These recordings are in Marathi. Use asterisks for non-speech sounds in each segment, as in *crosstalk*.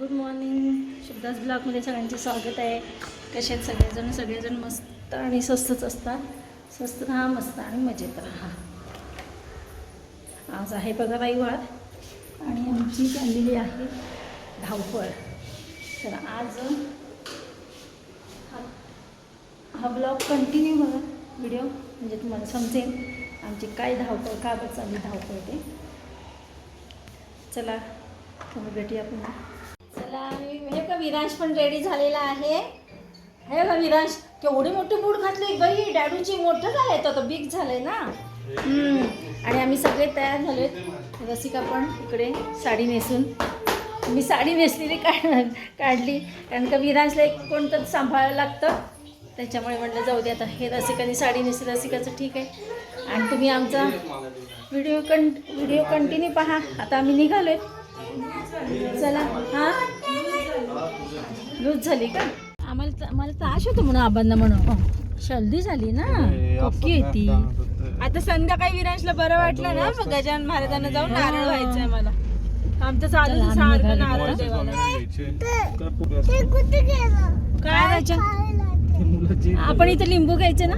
गुड मॉर्निंग शुभदास ब्लॉगमध्ये सगळ्यांचे स्वागत आहे. कसे आहेत सगळेजण? सगळेजण मस्त आणि स्वस्तच असतात. स्वस्त राहा मस्त आणि मजेत राहा. आज आहे बघा रविवार आणि आमची चाललेली आहे धावपळ. तर आज हा हा ब्लॉग कंटिन्यू बघा. व्हिडिओ म्हणजे तुम्हाला समजेल आमची काय धावपळ का बरं चालली धावपळ ते. चला तुम्ही भेटूया पुन्हा. चला हे म्हणजे का विरांश पण रेडी झालेला आहे. हे का विरांश केवढी मोठी बूट घातली. बाई डॅडूची मोठं झालंय तर बिग झालंय ना. आणि आम्ही सगळे तयार झालो रसिका पण इकडे साडी नेसून. मी साडी नेसलेली काढ काढली. कारण का विरांशला एक कोणतं सांभाळायला लागतं. त्याच्यामुळे म्हटलं जाऊ दे आता. हे रसिकाने साडी नेसली. रसिकाचं ठीक आहे. आणि तुम्ही आमचा व्हिडिओ कं व्हिडिओ कंटिन्यू पहा. आता आम्ही निघालोय. चला हां? लूज झाली का? आम्हाला त- मला त्रास होतो म्हणून आबांना म्हणून. शल्दी झाली ना. ओके ती. आता संध्याकाळी विरांशला बरं वाटलं ना मग गजानन महाराजांना जाऊन नारळ व्हायचंय मला. आमचं चालू सारखं. नारळ देवाला. काय? आपण इथे लिंबू घ्यायचे ना?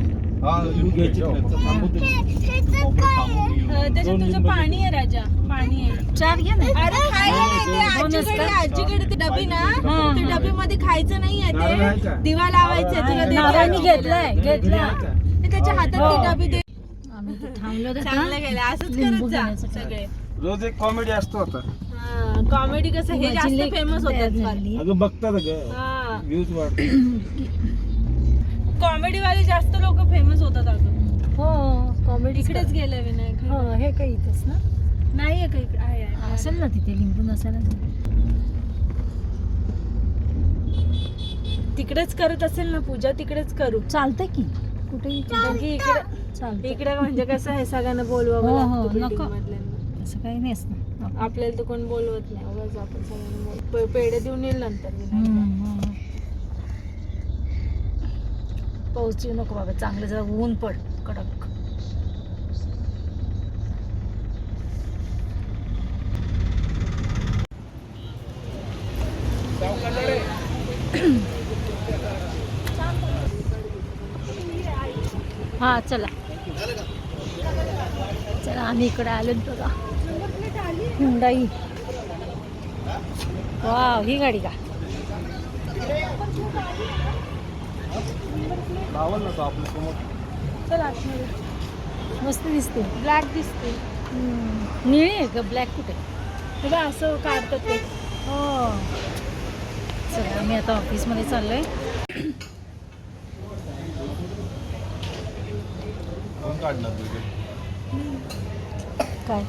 त्याच्यात तुझं पाणी आहे राजा पाणी आहे. चार ना. अरे खायला नाही ते दोनच आजीकडे का? आजीकडे ते डबी ना. हा, ते हा. डबीमध्ये खायचं नाहीये ते. दिवा लावायचा तुला देते. नारळ मी आजीकडे. घेतलाय घेतला ते त्याच्या हातात हो. ती डबी दे. थांबलो होतो. चांगलं. गेलं. असंच करत जा. सगळे. रोज एक कॉमेडी असतो आता. कॉमेडी कसं हे जास्त फेमस होतात. अगं बघतात ग हा. व्ह्यूज वाढतात. *clears throat* कॉमेडी वाले जास्त लोक फेमस होतात अगं हो कॉमेडी इकडेच गेले विनायक. हो हे काही इथंच ना? नाही आहे काही आहे आहे. असेल ना तिथे लिंबू नसायला तिकडेच करत असेल ना पूजा तिकडेच करू. चालतंय की. कुठेही इकडे इकडे म्हणजे कसं आहे सगळ्यांना बोलवावं हो, लागतं हो, building नको. असं काही नाहीच ना. आपल्याला तर कोण बोलवत नाही. उगाच आपण सगळ्यांना बोल- पे- पेढे देऊन येईल नंतर. हम्म, विनायकला. हम्म. पाऊस येऊ नको बाबा चांगलं जरा ऊन पड कडक. हा चला. चला आम्ही इकडे आलो बघा. हुंडाई. वाव ही गाडी का? लावल ना तो आपल्यासमोर चल आतमध्ये. मस्त दिसते. ब्लॅक दिसते. निळी आहे का ब्लॅक कुठे? बघ असं काढतात ते. हो. चला आम्ही आता ऑफिसमध्ये काढणार तुझे? काय?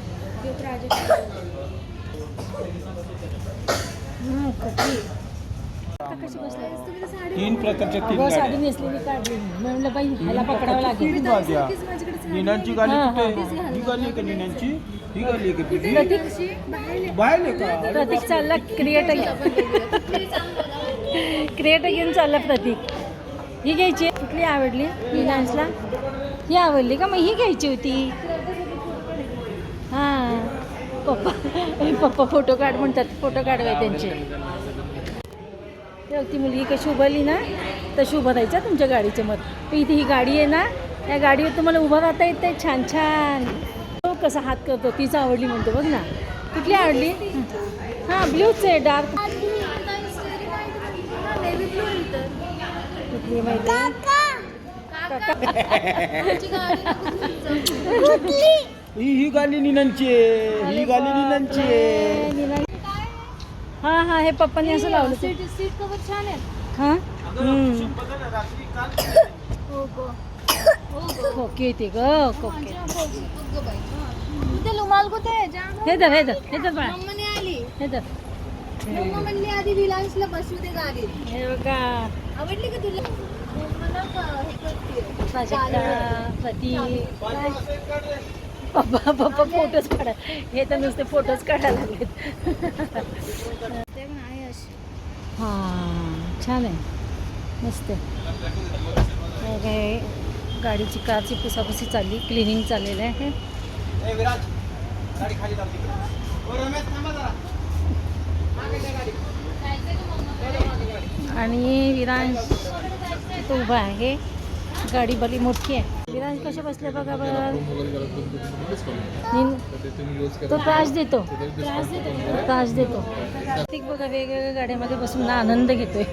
हम्म, कधी? आता कशी बसली? तीन प्रकारच्या तीन अगं, साडी गाड्या. नेसलेली काढली मी. मी म्हणलं बाई ह्याला पकडावं लागेल. तीन गाड्या. निनांची गाडी हा, कुठे? हा. गाडी आहे का निनांची ही गाडी आहे का तुझी प्रतीक बाहेर आहे का? प्रतीक चालला क्रिएटर क्रिएटर घेऊन चालला प्रतीक. ही घ्यायची. आहे? कुठली आवडली? ही डान्सला ही आवडली का? मग ही घ्यायची होती. हां. पप्पा पप्पा फोटो काढ म्हणतात. फोटो काढवाय त्यांचे. ती मुलगी कशी उभारली ना तशी उभं राहायचं तुमच्या गाडीच्या मत पण इथे ही गाडी आहे ना त्या गाडीवर तुम्हाला उभं राहता येते छान छान. तो कसा हात करतो तीच आवडली म्हणतो बघ ना. कुठली आवडली? हां ब्ल्यूच आहे डार्क. कुठली माहिती आहे? ही ही गाडी निनांची आहे ही गाडी निनांची आहे. हा हा हे पप्पांनी असं लावलं ते. सीट कवर छान आहे. हा? हम्म. खोकी येते ग खोकी. ते रुमाल कुठे आहे? जा हे धर हे धर हे धर बाळा. मम्माने आली. हे धर. मम्मा म्हणली आधी विलासला बसू दे गाडीत. हे बघा. आवडली का तुला? मम्माला क- हे करतेय. प्राजक्ता प्रतीक पप्पा पप्पा फोटोज काढा. हे तर नुसते फोटोज काढायला लागलेत. हां छान आहे. मस्त काय गाडीची कारची पुसापुसी चालली क्लिनिंग चाललेलं आहे. आणि विरांश तो उभा आहे. गाडी भली मोठी आहे. विरांश कसे बसले बघा बरं? नीन- तो त्रास देतो. त्रास देतो. त्रास देतो. प्रत्येक बघा वेगवेगळ्या गाड्यामध्ये बसून ना आनंद घेतोय.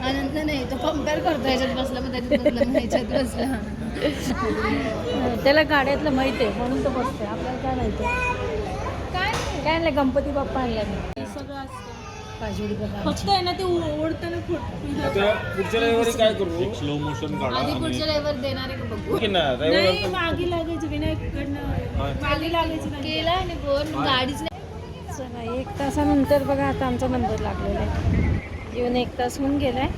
आनंद नाही तो कंपेअर करतो ह्याच्यात बसला बसला *laughs* त्याला गाड्यातलं माहीत आहे म्हणून तो बसतोय. आपल्याला काय माहिती काय काय आणलं गणपती बाप्पा आणला मी सगळं असतं. फक्त आहे ना ते ओढताना फुट. आता पुढच्या रविवारी काय करू? स्लो मोशन काढा आधी पुढच्या रविवार देणार आहे का बघू? की ना रविवारी नाही मागे लागायचं विनायकडनं मागे लागायचं केला आणि बोर गाडीच नाही. चला एक तासानंतर बघा आता आमचा नंबर लागलेला आहे. येऊन एक तास होऊन गेलाय.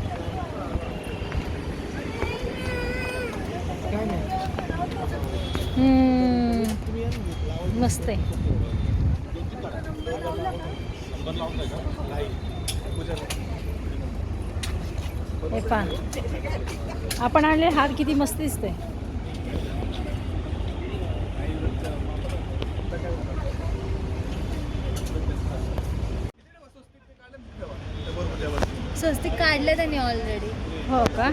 हम्म, मस्त आहे. हे पहा. आपण आणले हार किती मस्त दिसते स्वस्तिक काढलं त्यांनी ऑलरेडी हो का?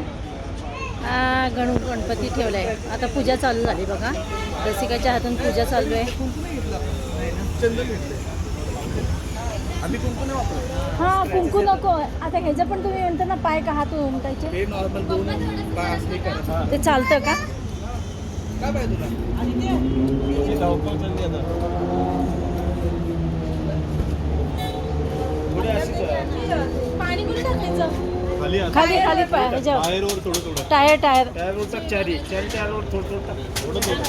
हा गणू गणपती ठेवलाय. आता पूजा चालू झाली बघा. रसिकाच्या हातून पूजा चालू आहे. आम्ही कुंकू नाही वापरत. हा कुंकू नको. आता ह्याचं पण तुम्ही म्हणता ना पाय का हात उमटायचे. हे नॉर्मल दोन पाय असले का ते चालतं का? काय पाहिजे तुला? तुझी धावपळ चालली आता. पुढे अशीच आहे. पाणी कुठे टाकायचं? खाली आता. खाली खाली पाय ह्याच्यावर टायरवर थोडं थोडं. Tyre tyre. टायरवर टाक चारी चारी टायरवर थोडं थोडं टाक. थोडं थोडं.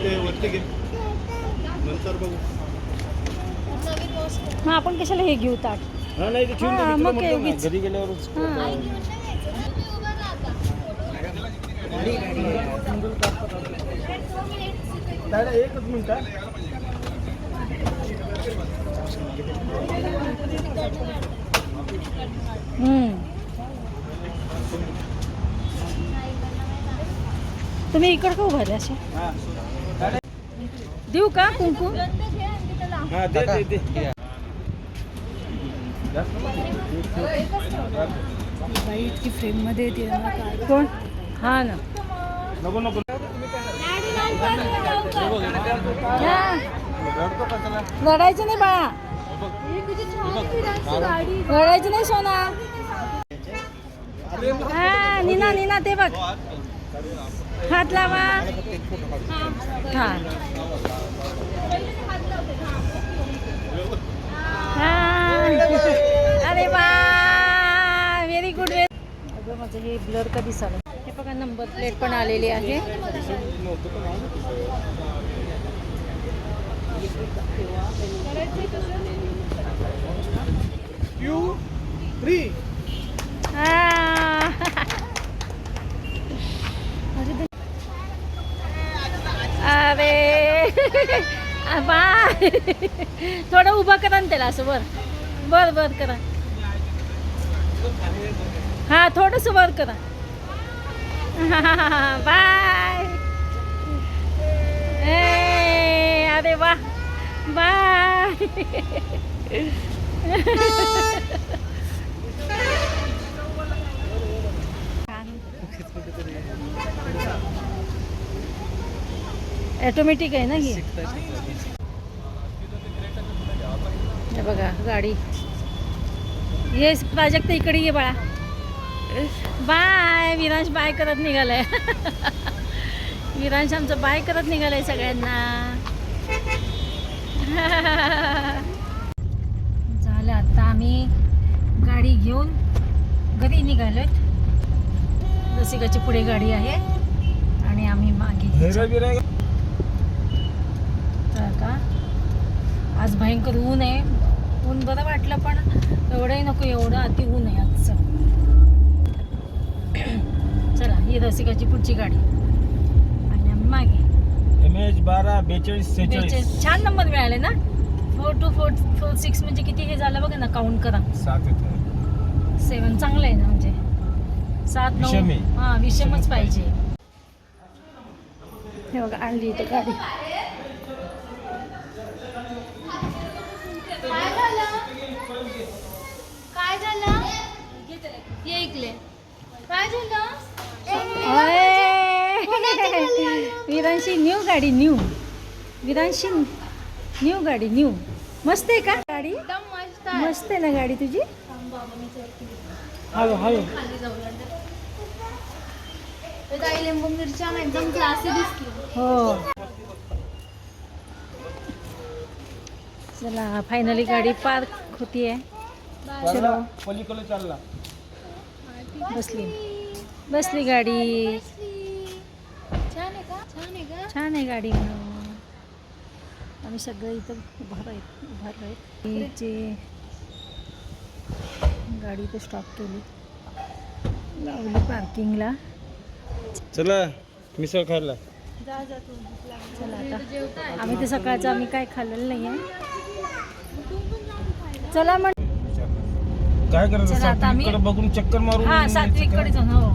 ते वरती घे नंतर बघू हा आपण कशाला हे घेऊ ताट हा नाही ते ठेवून दे, मग. घरी गेल्यावरच हा दादा एकच मिनिट हा. हम्म. तुम्ही इकडं का उभारले असे? हा. देऊ का कुंकू? हा दे दे दे. बाई इतकी फ्रेममध्ये येते ना काय? कोण? हा ना. नको नको. लढायचं नाही बाळा. लढायचं नाही सोना. हा नीना नीना ते बघ. हात लावा. हा. हा. अरे वा व्हेरी गुड अगं माझं हे ब्लर कधी दिसालं हे बघा नंबर प्लेट पण आलेली आहे. टू थ्री आ. अरे बाय. थोडं उभं करा ना त्याला असं वर. वर वर करा. हा थोडंसं वर करा. बाय. ए, अरे वा. बाय. ॲटोमॅटिक आहे ना ही? हे बघा गाडी. ये प्राजक्त इकडे ये बाळा. बाय विरांश बाय करत निघालाय. *laughs* विरांश आमचं बाय करत निघालाय सगळ्यांना. *laughs* झालं आता आम्ही गाडी घेऊन घरी निघालोत रसिकाची पुढे गाडी आहे. आणि आम्ही मागे हेरा बिरा तर का आज भयंकर ऊन आहे. ऊन बरं वाटलं पण एवढंही नको एवढं अति ऊन आहे आजचं. चला ही रसिकाची पुढची गाडी. आणि आम्ही मागे. एम एच बारा बेचाळीस बेचाळीस. छान नंबर मिळाले ना? Four two four four six म्हणजे किती हे झालं बघा ना काउंट करा. सात सेवन चांगलं आहे ना म्हणजे? सात नऊ. हां विषमच पाहिजे. हे बघा आणली इथं गाडी काय झालं इकडे काय झालं विरांशी न्यू गाडी न्यू. विरांशी न्यू गाडी न्यू. मस्त आहे का गाडी? एकदम मस्त आहे. मस्त आहे ना गाडी तुझी? हळू हळू तर ताई लिंबू मिरच्या ना एकदम क्लासी दिसली. हो. चला फायनली गाडी पार्क होतीये. चलो. पलीकडे चालला. बसली. बसली. गाडी. छान आहे का? छान आहे का? छान आहे गाडी म्हणून. आम्ही सगळं इथं उभा आहेत उभा आहेत हिची गाडी इथं स्टॉप केली. लावली पार्किंगला चला मिसळ खायला. चला आता. आम्ही तर सकाळचं आम्ही काय खाल्लेलं नाही आहे चला म्हण काय करायचं चला, आता आम्ही- सात्विककडे बघून चक्कर मारून हा सात्विककडे जाऊन हो.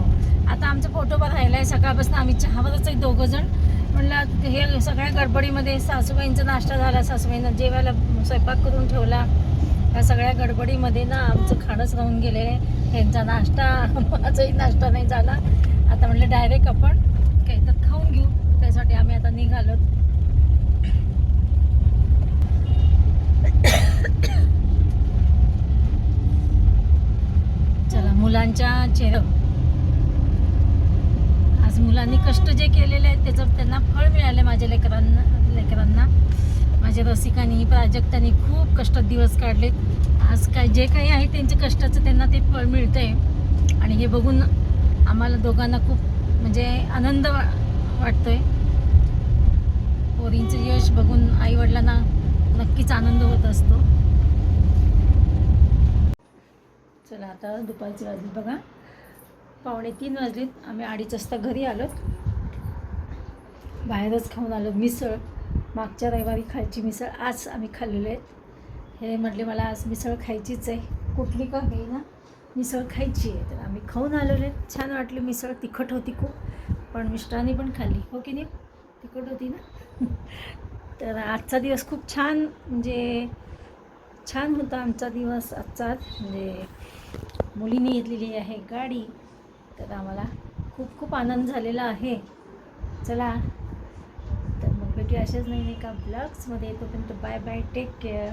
आता आमचा फोटो पण राहिलाय सकाळपासून आम्ही चहावरच आहे दोघं जण. म्हणलं हे सगळ्या गडबडीमध्ये सासूबाईंचा नाश्ता झाला सासूबाईंना जेवायला स्वयंपाक करून ठेवला. या सगळ्या गडबडीमध्ये ना आमचं खाणंच राहून गेले. ह्यांचा नाश्ता माझाही नाश्ता नाही झाला. आता म्हणलं डायरेक्ट आपण काही तर खाऊन घेऊ. त्यासाठी आम्ही आता निघालो चला मुलांच्या चेहरा आज मुलांनी कष्ट जे केलेले आहेत त्याचं त्यांना फळ मिळालं माझ्या लेकरांना लेकरांना. माझ्या रसिकांनी प्राजक्तांनी खूप कष्टात दिवस काढलेत आज काय जे काही आहे त्यांच्या कष्टाचं त्यांना ते फळ मिळतं आहे आणि हे बघून आम्हाला दोघांना खूप म्हणजे आनंद वा आहे पोरींचं यश बघून आईवडिलांना नक्कीच आनंद होत असतो. चला आता दुपारची वाजली बघा. पावणे तीन वाजलीत. आम्ही अडीच वाजता घरी आलोत. बाहेरच खाऊन आलो मिसळ. मागच्या रविवारी खायची मिसळ आज आम्ही खाल्लेले आहेत हे म्हटले मला आज मिसळ खायचीच आहे. कुठली का ना मिसळ खायची आहे. तर आम्ही खाऊन आलेलो आहेत छान वाटली मिसळ तिखट होती खूप. पण मिस्टरांनी पण खाल्ली. हो की नाही? तिखट होती ना? *laughs* तर आजचा दिवस खूप छान म्हणजे छान होता आमचा दिवस आजचा. म्हणजे मुलीने घेतलेली आहे गाडी. तर आम्हाला खूप खूप आनंद झालेला आहे. चला तर मग भेटूया अशाच नाही का ब्लॉग्समध्ये तोपर्यंत बाय बाय टेक केअर